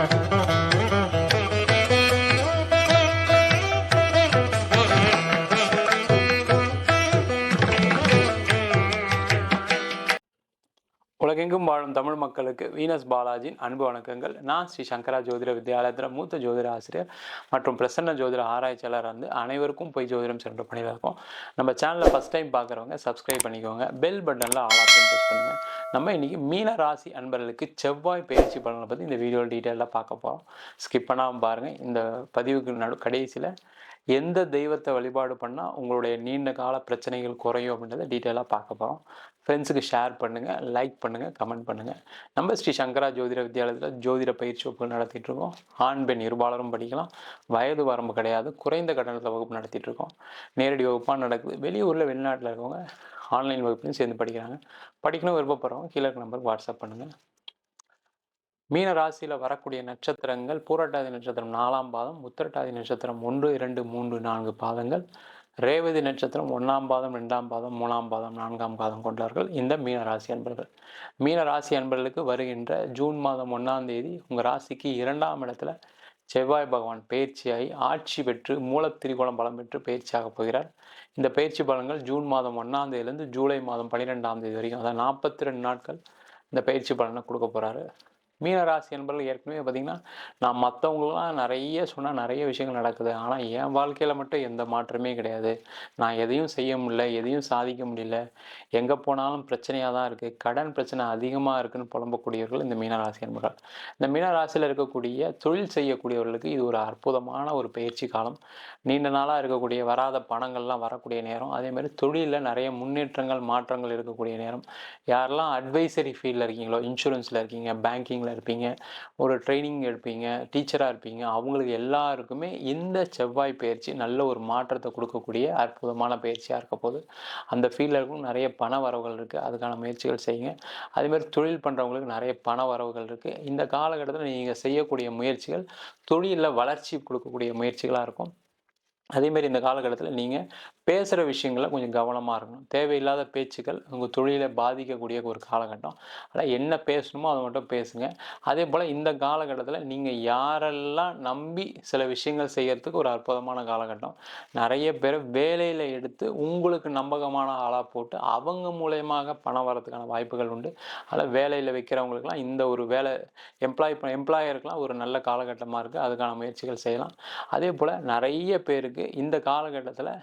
Yeah. உலகெங்கும் வாழும் தமிழ் மக்களுக்கு வீனஸ் பாலாஜியின் அன்பு வணக்கங்கள். நான் ஸ்ரீ சங்கரா ஜோதிட வித்யாலயத்தில் மூத்த ஜோதிட ஆசிரியர் மற்றும் பிரசன்ன ஜோதிட ஆராய்ச்சியாளர் வந்து அனைவருக்கும் போய் ஜோதிடம் சென்ற பணியில் இருக்கும். நம்ம சேனலில் ஃபஸ்ட் டைம் பார்க்குறவங்க சப்ஸ்கிரைப் பண்ணிக்கோங்க. பெல் பட்டனில் ஆல் ஆப்ஷன் ப்ரெஸ் பண்ணுங்கள் நம்ம இன்றைக்கி மீன ராசி அன்பர்களுக்கு செவ்வாய் பயிற்சி பலனை பற்றி இந்த வீடியோ டீட்டெயிலாக பார்க்க போகிறோம் ஸ்கிப் பண்ணாமல் பாருங்கள் இந்த பதிவுக்கு நடு கடைசியில் எந்த தெய்வத்தை வழிபாடு பண்ணால் உங்களுடைய நீண்ட கால பிரச்சனைகள் குறையும் அப்படின்றத டீட்டெயிலாக பார்க்க போகிறோம் ஃப்ரெண்ட்ஸுக்கு ஷேர் பண்ணுங்கள் லைக் பண்ணுங்கள் கமெண்ட் பண்ணுங்கள் நம்ம ஸ்ரீ சங்கரா ஜோதிட வித்யாலயத்தில் ஜோதிட பயிற்சி வகுப்பு நடத்திட்டுருக்கோம் ஆண் பெண் இருபாலரும் படிக்கலாம். வயது வரம்பு கிடையாது. குறைந்த கட்டணத்தில் வகுப்பு நடத்திட்டுருக்கோம் நேரடி வகுப்பாக நடக்குது. வெளியூரில் வெளிநாட்டில் இருக்கவங்க ஆன்லைன் வகுப்புலையும் சேர்ந்து படிக்கிறாங்க. படிக்கணும் விருப்பப்படுறவங்க கீழே நம்பருக்கு வாட்ஸ்அப் பண்ணுங்கள் மீன ராசியில் வரக்கூடிய நட்சத்திரங்கள் பூரட்டாதி நட்சத்திரம் நாலாம் பாதம் உத்திரட்டாதி நட்சத்திரம் ஒன்று இரண்டு மூன்று நான்கு பாதங்கள் ரேவதி நட்சத்திரம் ஒன்றாம் பாதம் ரெண்டாம் பாதம் மூணாம் பாதம் நான்காம் பாதம் கொண்டார்கள் இந்த மீனராசி அன்பர்கள். மீனராசி அன்பர்களுக்கு வருகின்ற ஜூன் மாதம் ஒன்றாம் தேதி உங்கள் ராசிக்கு இரண்டாம் இடத்துல செவ்வாய் பகவான் பயிற்சியாகி ஆட்சி பெற்று மூலத்திரிகோளம் பலம் பெற்று பயிற்சியாக போகிறார். இந்த பயிற்சி பலன்கள் ஜூன் மாதம் ஒன்றாம் தேதியிலேருந்து ஜூலை மாதம் பன்னிரெண்டாம் தேதி வரைக்கும் அதாவது நாற்பத்தி ரெண்டு நாட்கள் இந்த பயிற்சி பலனை கொடுக்க போகிறாரு மீனராசி என்பதில் ஏற்கனவே பார்த்திங்கன்னா நான் மற்றவங்களாம் நிறைய சொன்னால் நிறைய விஷயங்கள் நடக்குது. ஆனால் என் வாழ்க்கையில் மட்டும் எந்த மாற்றமே கிடையாது. நான் எதையும் செய்ய முடியல எதையும் சாதிக்க முடியல. எங்கே போனாலும் பிரச்சனையாக தான் இருக்குது கடன் பிரச்சனை அதிகமாக இருக்குதுன்னு புலம்பக்கூடியவர்கள் இந்த மீனராசி என்பர்கள். இந்த மீனராசியில் இருக்கக்கூடிய தொழில் செய்யக்கூடியவர்களுக்கு இது ஒரு அற்புதமான ஒரு பயிற்சி காலம். நீண்ட நாளாக இருக்கக்கூடிய வராத பணங்கள்லாம் வரக்கூடிய நேரம். அதேமாதிரி தொழிலில் நிறைய முன்னேற்றங்கள் மாற்றங்கள் இருக்கக்கூடிய நேரம். யாரெல்லாம் அட்வைசரி ஃபீல்டில் இருக்கீங்களோ இன்சூரன்ஸில் இருக்கீங்க பேங்கிங்கில் இருப்பீங்க ஒரு ட்ரைனிங் எடுப்பீங்க டீச்சராக இருப்பீங்க. அவங்களுக்கு எல்லாருக்குமே இந்த செவ்வாய் பயிற்சி நல்ல ஒரு மாற்றத்தை கொடுக்கக்கூடிய அற்புதமான பயிற்சியாக இருக்க போது அந்த ஃபீல்டில் இருக்கும் நிறைய பண வரவுகள் இருக்குது அதுக்கான முயற்சிகள் செய்யுங்க. அதேமாதிரி தொழில் பண்ணுறவங்களுக்கு நிறைய பண வரவுகள் இருக்குது இந்த காலகட்டத்தில் நீங்கள் செய்யக்கூடிய முயற்சிகள் தொழிலில் வளர்ச்சி கொடுக்கக்கூடிய முயற்சிகளாக இருக்கும். அதேமாரி இந்த காலகட்டத்தில் நீங்கள் பேசுகிற விஷயங்களை கொஞ்சம் கவனமாக இருக்கணும். தேவையில்லாத பேச்சுக்கள் உங்கள் தொழிலை பாதிக்கக்கூடிய ஒரு காலகட்டம். ஆனால் என்ன பேசணுமோ அதை மட்டும் பேசுங்க. அதே போல் இந்த காலகட்டத்தில் நீங்கள் யாரெல்லாம் நம்பி சில விஷயங்கள் செய்கிறதுக்கு ஒரு அற்புதமான காலகட்டம். நிறைய பேர் வேலையில் எடுத்து உங்களுக்கு நம்பகமான ஆளாக போட்டு அவங்க மூலயமாக பணம் வரதுக்கான வாய்ப்புகள் உண்டு. அதில் வேலையில் வைக்கிறவங்களுக்குலாம் இந்த ஒரு வேலை எம்ப்ளாய் எம்ப்ளாயருக்கெலாம் ஒரு நல்ல காலகட்டமாக இருக்குது அதுக்கான முயற்சிகள் செய்யலாம். அதே போல் நிறைய பேருக்கு இந்த காலகட்டத்தில்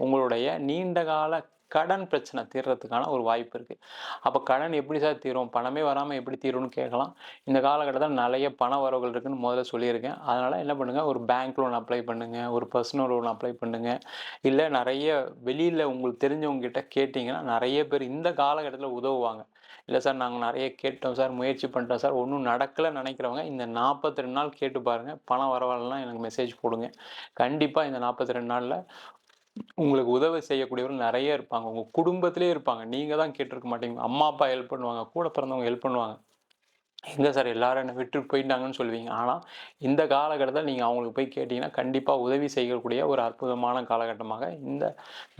உங்களுடைய நீண்ட கால கடன் பிரச்சனை தீர்றதுக்கான ஒரு வாய்ப்பு இருக்குது அப்போ கடன் எப்படி சார் தீரும்? பணமே வராமல் எப்படி தீரும்னு கேட்கலாம். இந்த காலகட்டத்தில் நிறைய பண வரவுகள் இருக்குதுன்னு முதல்ல சொல்லியிருக்கேன். அதனால் என்ன பண்ணுங்கள் ஒரு பேங்க் லோன் அப்ளை பண்ணுங்கள் ஒரு பர்சனல் லோன் அப்ளை பண்ணுங்கள் இல்லை நிறைய வெளியில் உங்களுக்கு தெரிஞ்சவங்ககிட்ட கேட்டிங்கன்னா நிறைய பேர் இந்த காலகட்டத்தில் உதவுவாங்க. இல்லை சார் நாங்கள் நிறைய கேட்டோம் சார் முயற்சி பண்ணிட்டோம் சார் ஒன்றும் நடக்கலை நினைக்கிறவங்க இந்த நாற்பத்தி ரெண்டு நாள் கேட்டு பாருங்கள் பணம் வரவாலாம் எனக்கு மெசேஜ் போடுங்க. கண்டிப்பாக இந்த நாற்பத்தி ரெண்டு நாளில் உங்களுக்கு உதவி செய்யக்கூடியவர்கள் நிறைய இருப்பாங்க. உங்கள் குடும்பத்திலே இருப்பாங்க. நீங்கள் தான் கேட்டிருக்க மாட்டீங்க. அம்மா அப்பா ஹெல்ப் பண்ணுவாங்க. கூட பிறந்தவங்க ஹெல்ப் பண்ணுவாங்க. எங்கே சார் எல்லாரும் என்னை விட்டு போயிட்டாங்கன்னு சொல்லுவீங்க. ஆனால் இந்த காலகட்டத்தில் நீங்கள் அவங்களுக்கு போய் கேட்டிங்கன்னா கண்டிப்பாக உதவி செய்யக்கூடிய ஒரு அற்புதமான காலகட்டமாக இந்த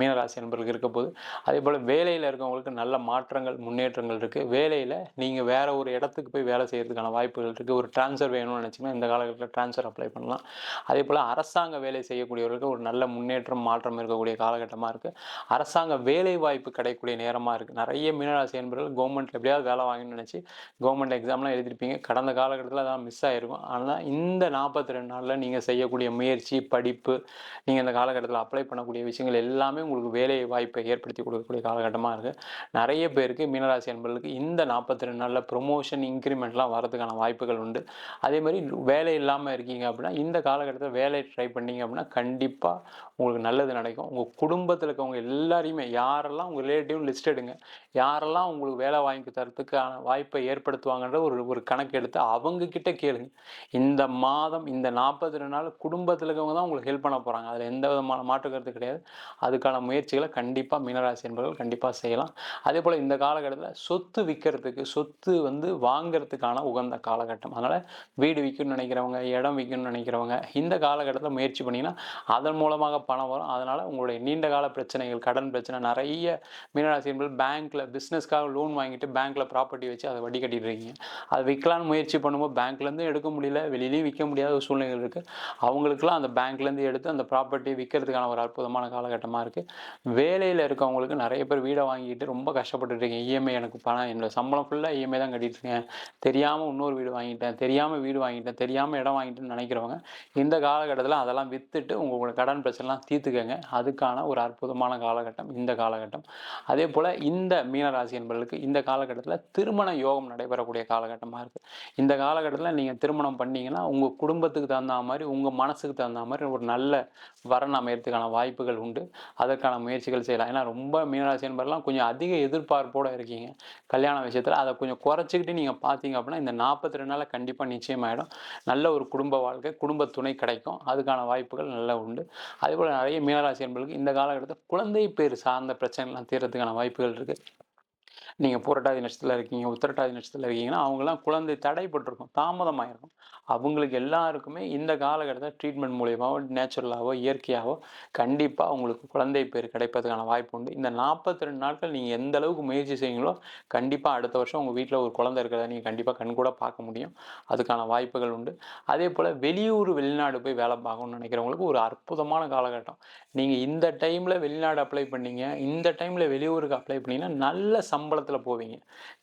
மீனராசி நண்பர்களுக்கு இருக்க போது அதே போல் வேலையில் இருக்கவங்களுக்கு நல்ல மாற்றங்கள் முன்னேற்றங்கள் இருக்குது வேலையில் நீங்கள் வேறு ஒரு இடத்துக்கு போய் வேலை செய்கிறதுக்கான வாய்ப்புகள் இருக்குது ஒரு ட்ரான்ஸ்ஃபர் வேணும்னு நினச்சிங்கன்னா இந்த காலகட்டத்தில் ட்ரான்ஸ்ஃபர் அப்ளை பண்ணலாம். அதே போல் அரசாங்க வேலை செய்யக்கூடியவர்களுக்கு ஒரு நல்ல முன்னேற்றம் மாற்றம் இருக்கக்கூடிய காலகட்டமாக இருக்குது அரசாங்க வேலை வாய்ப்பு கிடைக்கக்கூடிய நேரமாக இருக்குது நிறைய மீனராசி நண்பர்கள் கவர்மெண்ட்டில் எப்படியாவது வேலை வாங்கணும்னு நினச்சி கவர்மெண்ட் எக்ஸாம்லாம் எழுதியிருப்பீங்க. கடந்த காலகட்டத்தில் அதெல்லாம் மிஸ் ஆகிருக்கும் ஆனால் இந்த நாற்பத்தி ரெண்டு நாளில் நீங்கள் செய்யக்கூடிய முயற்சி படிப்பு நீங்கள் இந்த காலகட்டத்தில் அப்ளை பண்ணக்கூடிய விஷயங்கள் எல்லாமே உங்களுக்கு வேலை வாய்ப்பை ஏற்படுத்தி கொடுக்கக்கூடிய காலகட்டமாக இருக்குது நிறைய பேருக்கு மீனராசி என்பவர்களுக்கு இந்த நாற்பத்தி ரெண்டு நாளில் ப்ரொமோஷன் இன்க்ரிமெண்ட்லாம் வரதுக்கான வாய்ப்புகள் உண்டு. அதே மாதிரி வேலை இல்லாமல் இருக்கீங்க அப்படின்னா இந்த காலகட்டத்தில் வேலை ட்ரை பண்ணீங்க அப்படின்னா கண்டிப்பாக உங்களுக்கு நல்லது நடக்கும். உங்கள் குடும்பத்தில் இருக்கவங்க எல்லாரையுமே யாரெல்லாம் உங்கள் ரிலேட்டிவ் லிஸ்ட் எடுங்க. யாரெல்லாம் உங்களுக்கு வேலை வாங்கி தரத்துக்கான வாய்ப்பை ஏற்படுத்துவாங்கன்ற ஒரு ஒரு கணக்கு எடுத்து அவங்கக்கிட்ட கேளுங்க. இந்த மாதம் இந்த நாற்பத்தி ரெண்டு நாள் குடும்பத்தில் இருக்கவங்க தான் உங்களுக்கு ஹெல்ப் பண்ண போகிறாங்க அதில் எந்த விதமான மாற்று கருத்து கிடையாது. அதுக்கான முயற்சிகளை கண்டிப்பாக மீனராசி என்பவர்கள் கண்டிப்பாக செய்யலாம். அதே போல் இந்த காலகட்டத்தில் சொத்து விற்கிறதுக்கு சொத்து வந்து வாங்கிறதுக்கான உகந்த காலகட்டம். அதனால் வீடு விற்கணும்னு நினைக்கிறவங்க இடம் விற்கணும்னு நினைக்கிறவங்க இந்த காலகட்டத்தில் முயற்சி பண்ணிங்கன்னா அதன் மூலமாக பணம் வரும். அதனால் உங்களுடைய நீண்ட கால பிரச்சனைகள் கடன் பிரச்சனை நிறைய மீனராசி என்பது பேங்க்கில் பிஸ்னஸ்க்காக லோன் வாங்கிட்டு பேங்க்கில் ப்ராப்பர்ட்டி வச்சு அதை வட்டி கட்டிட்டு இருக்கீங்க. அது விற்கலான்னு முயற்சி பண்ணும்போது பேங்க்லேருந்து எடுக்க முடியல வெளியிலையும் விற்க முடியாத ஒரு சூழ்நிலைகள் இருக்குது அவங்களுக்குலாம் அந்த பேங்க்லேருந்து எடுத்து அந்த ப்ராப்பர்ட்டி விற்கிறதுக்கான ஒரு அற்புதமான காலகட்டமாக இருக்குது வேலையில் இருக்கவங்களுக்கு நிறைய பேர் வீடை வாங்கிட்டு ரொம்ப கஷ்டப்பட்டுட்டுருக்கேன் இஎம்ஐ எனக்கு பணம் என்னோட சம்பளம் ஃபுல்லாக இஎம்ஐ தான் கட்டிட்டுருக்கேன் தெரியாமல் இன்னொரு வீடு வாங்கிட்டேன் தெரியாமல் வீடு வாங்கிட்டேன் தெரியாமல் இடம் வாங்கிட்டேன்னு நினைக்கிறவங்க இந்த காலகட்டத்தில் அதெல்லாம் விற்றுட்டு உங்களோட கடன் பிரச்சனைலாம் தீர்த்துக்கங்க. அதுக்கான ஒரு அற்புதமான காலகட்டம் இந்த காலகட்டம். அதே போல் இந்த மீனராசி என்பவர்களுக்கு இந்த காலகட்டத்தில் திருமண யோகம் நடைபெறக்கூடிய காலகட்டம். காலகட்டமாக இருக்குது இந்த காலகட்டத்தில் நீங்கள் திருமணம் பண்ணீங்கன்னா உங்கள் குடும்பத்துக்கு தகுந்த மாதிரி உங்கள் மனசுக்கு தகுந்த மாதிரி ஒரு நல்ல வரன் அமையறதுக்கான வாய்ப்புகள் உண்டு. அதற்கான முயற்சிகள் செய்யலாம். ஏன்னா ரொம்ப மீனராசி என்பதெல்லாம் கொஞ்சம் அதிக எதிர்பார்ப்போடு இருக்கீங்க. கல்யாண விஷயத்தில் அதை கொஞ்சம் குறைச்சிக்கிட்டு நீங்கள் பார்த்தீங்க அப்படின்னா இந்த நாற்பத்தி ரெண்டு நாளில் கண்டிப்பாக நிச்சயமாயிடும். நல்ல ஒரு குடும்ப வாழ்க்கை குடும்ப துணை கிடைக்கும். அதுக்கான வாய்ப்புகள் நல்லா உண்டு. அதே போல் நிறைய மீனராசி என்பதுக்கு இந்த காலகட்டத்தில் குழந்தை பேர் சார்ந்த பிரச்சனைலாம் தீர்றதுக்கான வாய்ப்புகள் இருக்குது நீங்கள் புரட்டாதி நட்சத்திரத்தில் இருக்கீங்க உத்திரட்டாதி நட்சத்திரத்தில் இருக்கீங்கன்னா அவங்களாம் குழந்தை தடைப்பட்டிருக்கும் தாமதமாயிருக்கும். அவங்களுக்கு எல்லாருக்குமே இந்த காலகட்டத்தில் ட்ரீட்மெண்ட் மூலியமாகவோ நேச்சுரலாகவோ இயற்கையாகவோ கண்டிப்பாக உங்களுக்கு குழந்தை பேர் கிடைப்பதற்கான வாய்ப்பு உண்டு. இந்த நாற்பத்தி ரெண்டு நாட்கள் நீங்கள் எந்த அளவுக்கு முயற்சி செய்யுங்களோ கண்டிப்பாக அடுத்த வருஷம் உங்கள் வீட்டில் ஒரு குழந்தை இருக்கிறத நீங்கள் கண்டிப்பாக கண் கூட பார்க்க முடியும். அதுக்கான வாய்ப்புகள் உண்டு. அதே போல் வெளியூர் வெளிநாடு போய் வேலை பார்க்கணும்னு நினைக்கிறவங்களுக்கு ஒரு அற்புதமான காலகட்டம். நீங்கள் இந்த டைமில் வெளிநாடு அப்ளை பண்ணீங்க இந்த டைமில் வெளியூருக்கு அப்ளை பண்ணீங்கன்னா நல்ல சம்பளத்தில் போவீங்க.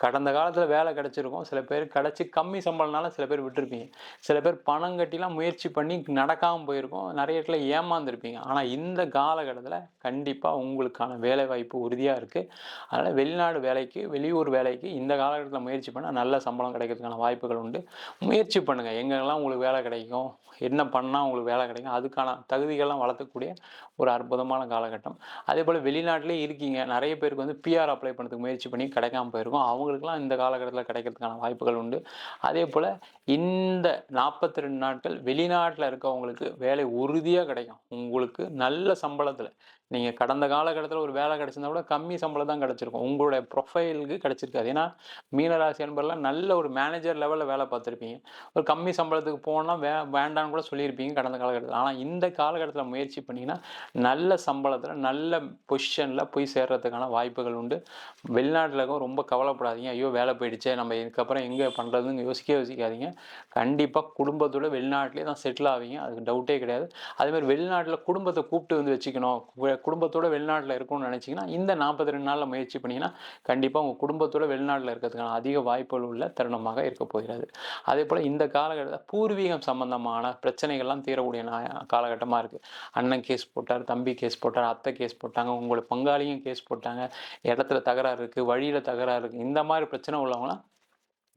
கடந்த காலத்தில் வேலை கிடச்சிருக்கும். சில பேர் கிடச்சி கம்மி சம்பளம்னால சில பேர் விட்டுருப்பீங்க. சில பேர் பணம் கட்டிலாம் முயற்சி பண்ணி நடக்காமல் போயிருக்கோம். நிறைய இடத்துல ஏமாந்துருப்பீங்க. ஆனால் இந்த காலகட்டத்தில் கண்டிப்பாக உங்களுக்கான வேலை வாய்ப்பு உறுதியாக இருக்குது அதனால் வெளிநாடு வேலைக்கு வெளியூர் வேலைக்கு இந்த காலகட்டத்தில் முயற்சி பண்ணால் நல்ல சம்பளம் கிடைக்கிறதுக்கான வாய்ப்புகள் உண்டு. முயற்சி பண்ணுங்கள் எங்கெல்லாம் உங்களுக்கு வேலை கிடைக்கும்? என்ன பண்ணால் உங்களுக்கு வேலை கிடைக்கும்? அதுக்கான தகுதிகள்லாம் வளர்த்தக்கூடிய ஒரு அற்புதமான காலகட்டம். அதே போல் வெளிநாட்டிலே இருக்கீங்க. நிறைய பேருக்கு வந்து பிஆர் அப்ளை பண்ணுறதுக்கு முயற்சி பண்ணி கிடைக்காம போயிருக்கும். அவங்களுக்குலாம் இந்த காலகட்டத்தில் கிடைக்கிறதுக்கான வாய்ப்புகள் உண்டு. அதே போல் இந்த நாற்பத்தி ரெண்டு நாட்கள் வெளிநாட்டில் இருக்கவங்களுக்கு வேலை உறுதியாக கிடைக்கும். உங்களுக்கு நல்ல சம்பளத்தில். நீங்கள் கடந்த காலகட்டத்தில் ஒரு வேலை கிடச்சிருந்தா கூட கம்மி சம்பளம் தான் கிடச்சிருக்கும். உங்களுடைய ப்ரொஃபைலுக்கு கிடச்சிருக்காது. ஏன்னா மீனராசி என்பதெல்லாம் நல்ல ஒரு மேனேஜர் லெவலில் வேலை பார்த்துருப்பீங்க. ஒரு கம்மி சம்பளத்துக்கு போனால் வே வேண்டான்னு கூட சொல்லியிருப்பீங்க கடந்த காலகட்டத்தில். ஆனால் இந்த காலகட்டத்தில் முயற்சி பண்ணிங்கன்னா நல்ல சம்பளத்தில் நல்ல பொசிஷனில் போய் சேர்றதுக்கான வாய்ப்புகள் உண்டு. வெளிநாட்டில் இருக்கவும் ரொம்ப கவலைப்படாதீங்க. ஐயோ வேலை போயிடுச்சே நம்ம இதுக்கப்புறம் எங்கே பண்ணுறதுன்னு யோசிக்க யோசிக்காதீங்க. கண்டிப்பாக குடும்பத்தோட வெளிநாட்டிலே தான் செட்டில் ஆவீங்க. அதுக்கு டவுட்டே கிடையாது. அதேமாதிரி வெளிநாட்டில் குடும்பத்தை கூப்பிட்டு வந்து வச்சுக்கணும். குடும்பத்தோட வெளிநாட்டில் இருக்கணும்னு நினச்சிங்கன்னா இந்த நாற்பத்தி ரெண்டு நாளில் முயற்சி பண்ணிங்கன்னா கண்டிப்பாக உங்கள் குடும்பத்தோட வெளிநாட்டில் இருக்கிறதுக்கான அதிக வாய்ப்புகள் உள்ள தருணமாக இருக்க போகிறது. அதே போல் இந்த காலகட்டத்தில் பூர்வீகம் சம்பந்தமான பிரச்சனைகள்லாம் தீரக்கூடிய நா- காலகட்டமாக இருக்குது அண்ணன் கேஸ் போட்டார் தம்பி கேஸ் போட்டார் அத்தை கேஸ் போட்டாங்க உங்களோட பங்காளியும் கேஸ் போட்டாங்க இடத்துல தகராறு இருக்குது வழியில் தகராறு இருக்குது இந்த மாதிரி பிரச்சனை உள்ளவங்களாம்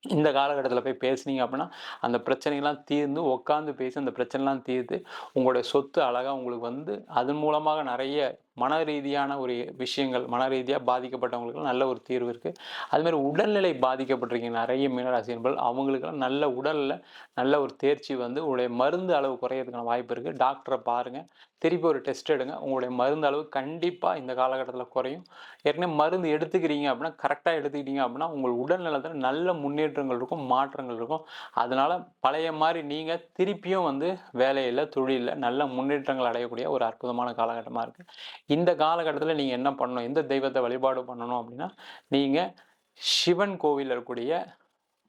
இந்த காலகட்டத்தில் போய் பேசுனீங்க அப்படின்னா அந்த பிரச்சனைகள்லாம் தீர்ந்து உட்காந்து பேசி அந்த பிரச்சனைலாம் தீர்த்து உங்களுடைய சொத்து அழகாக உங்களுக்கு வந்து அதன் மூலமாக நிறைய மன ரீதியான ஒரு விஷயங்கள் மன ரீதியாக பாதிக்கப்பட்டவங்களுக்கு நல்ல ஒரு தீர்வு இருக்குது அதுமாதிரி உடல்நிலை பாதிக்கப்பட்டிருக்கீங்க. நிறைய மீனராசி என்பது அவங்களுக்கெல்லாம் நல்ல உடலில் நல்ல ஒரு தேர்ச்சி வந்து உங்களுடைய மருந்து அளவு குறையிறதுக்கான வாய்ப்பு இருக்குது டாக்டரை பாருங்கள் திருப்பி ஒரு டெஸ்ட் எடுங்க. உங்களுடைய மருந்து அளவு கண்டிப்பாக இந்த காலகட்டத்தில் குறையும். ஏற்கனவே மருந்து எடுத்துக்கிறீங்க அப்படின்னா கரெக்டாக எடுத்துக்கிட்டீங்க அப்படின்னா உங்கள் உடல் நலத்தில் நல்ல முன்னேற்றங்கள் இருக்கும் மாற்றங்கள் இருக்கும். அதனால் பழைய மாதிரி நீங்கள் திருப்பியும் வந்து வேலையில் தொழிலில் நல்ல முன்னேற்றங்கள் அடையக்கூடிய ஒரு அற்புதமான காலகட்டமாக இருக்குது இந்த காலகட்டத்தில் நீங்கள் என்ன பண்ணணும்? எந்த தெய்வத்தை வழிபாடு பண்ணணும் அப்படின்னா நீங்கள் சிவன் கோவிலில் இருக்கக்கூடிய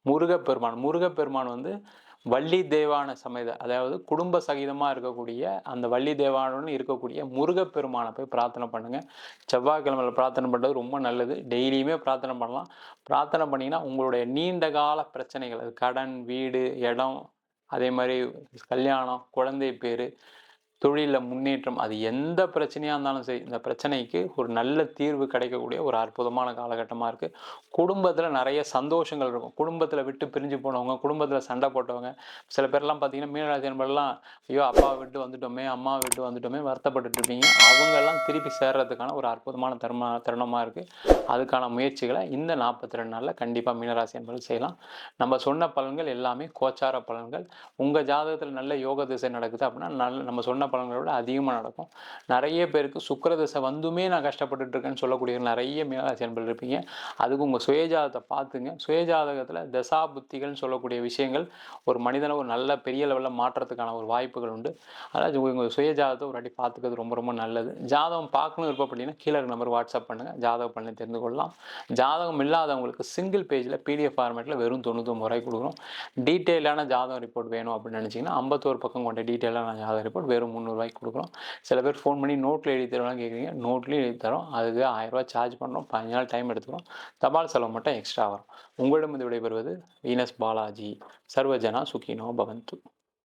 முருகப்பெருமான் முருகப்பெருமான் வந்து வள்ளி தேவான சமேத அதாவது குடும்ப சகிதமாக இருக்கக்கூடிய அந்த வள்ளி தேவானுடன் இருக்கக்கூடிய முருகப்பெருமானை போய் பிரார்த்தனை பண்ணுங்கள் செவ்வாய்க்கிழமையில் பிரார்த்தனை பண்ணுறது ரொம்ப நல்லது. டெய்லியுமே பிரார்த்தனை பண்ணலாம். பிரார்த்தனை பண்ணிங்கன்னா உங்களுடைய நீண்ட கால பிரச்சனைகள் அது கடன் வீடு இடம் அதே மாதிரி கல்யாணம் குழந்தை பேர் தொழிலில் முன்னேற்றம் அது எந்த பிரச்சனையாக இருந்தாலும் சரி இந்த பிரச்சனைக்கு ஒரு நல்ல தீர்வு கிடைக்கக்கூடிய ஒரு அற்புதமான காலகட்டமாக இருக்குது குடும்பத்தில் நிறைய சந்தோஷங்கள் இருக்கும். குடும்பத்தில் விட்டு பிரிஞ்சு போனவங்க குடும்பத்தில் சண்டை போட்டவங்க சில பேர்லாம் பார்த்தீங்கன்னா மீனராசி என்பதெல்லாம் ஐயோ அப்பாவை விட்டு வந்துட்டோமே அம்மாவை விட்டு வந்துட்டோமே வருத்தப்பட்டுட்டு இருப்பீங்க அவங்கெல்லாம் திருப்பி சேர்றதுக்கான ஒரு அற்புதமான தருமா தருணமாக இருக்குது அதுக்கான முயற்சிகளை இந்த நாற்பத்தி ரெண்டு நாளில் கண்டிப்பாக மீனராசி என்பது செய்யலாம். நம்ம சொன்ன பலன்கள் எல்லாமே கோச்சார பலன்கள். உங்கள் ஜாதகத்தில் நல்ல யோக திசை நடக்குது அப்படின்னா நல்ல நம்ம சொன்ன சாதாரண பலன்களை விட அதிகமாக நடக்கும். நிறைய பேருக்கு சுக்கரதசை வந்துமே நான் கஷ்டப்பட்டுட்டு இருக்கேன்னு சொல்லக்கூடிய நிறைய மேலாசி அன்பர்கள் இருப்பீங்க. அதுக்கு உங்கள் சுயஜாதத்தை பார்த்துங்க. சுயஜாதகத்தில் தசா புத்திகள்னு சொல்லக்கூடிய விஷயங்கள் ஒரு மனிதனை ஒரு நல்ல பெரிய லெவலில் மாற்றத்துக்கான ஒரு வாய்ப்புகள் உண்டு. அதாவது உங்கள் சுயஜாதத்தை ஒரு அடி பார்த்துக்கிறது ரொம்ப ரொம்ப நல்லது. ஜாதகம் பார்க்கணும் விருப்பப்பட்டீங்கன்னா கீழே நம்பர் வாட்ஸ்அப் பண்ணுங்கள் ஜாதகம் பண்ணி தெரிந்து கொள்ளலாம். ஜாதகம் இல்லாதவங்களுக்கு சிங்கிள் பேஜில் பிடிஎஃப் ஃபார்மேட்டில் வெறும் தொண்ணூத்தொம்பது ரூபாய் கொடுக்குறோம் டீட்டெயிலான ஜாதகம் ரிப்போர்ட் வேணும் அப்படின்னு நினச்சிங்கன்னா ஐம்பத்தோரு பக்கம் கொண்ட டீட்டெயிலான ஜாதக ரிப்போர்ட் வெறும் முந்நூறுவாய்க்கு கொடுக்குறோம். சில பேர் ஃபோன் பண்ணி நோட்டில் எழுதி தருவாங்க கேட்குறீங்க. நோட்லேயும் எழுதி தரோம். அதுக்கு ஆயிரரூவா சார்ஜ் பண்ணுறோம் பதினஞ்சு நாள் டைம் எடுத்துக்கிறோம். தபால் செலவு மட்டும் எக்ஸ்ட்ரா வரும். உங்களிடம் இது விடைபெறுவது வீனஸ் பாலாஜி. சர்வஜனா சுகினோ பவந்து.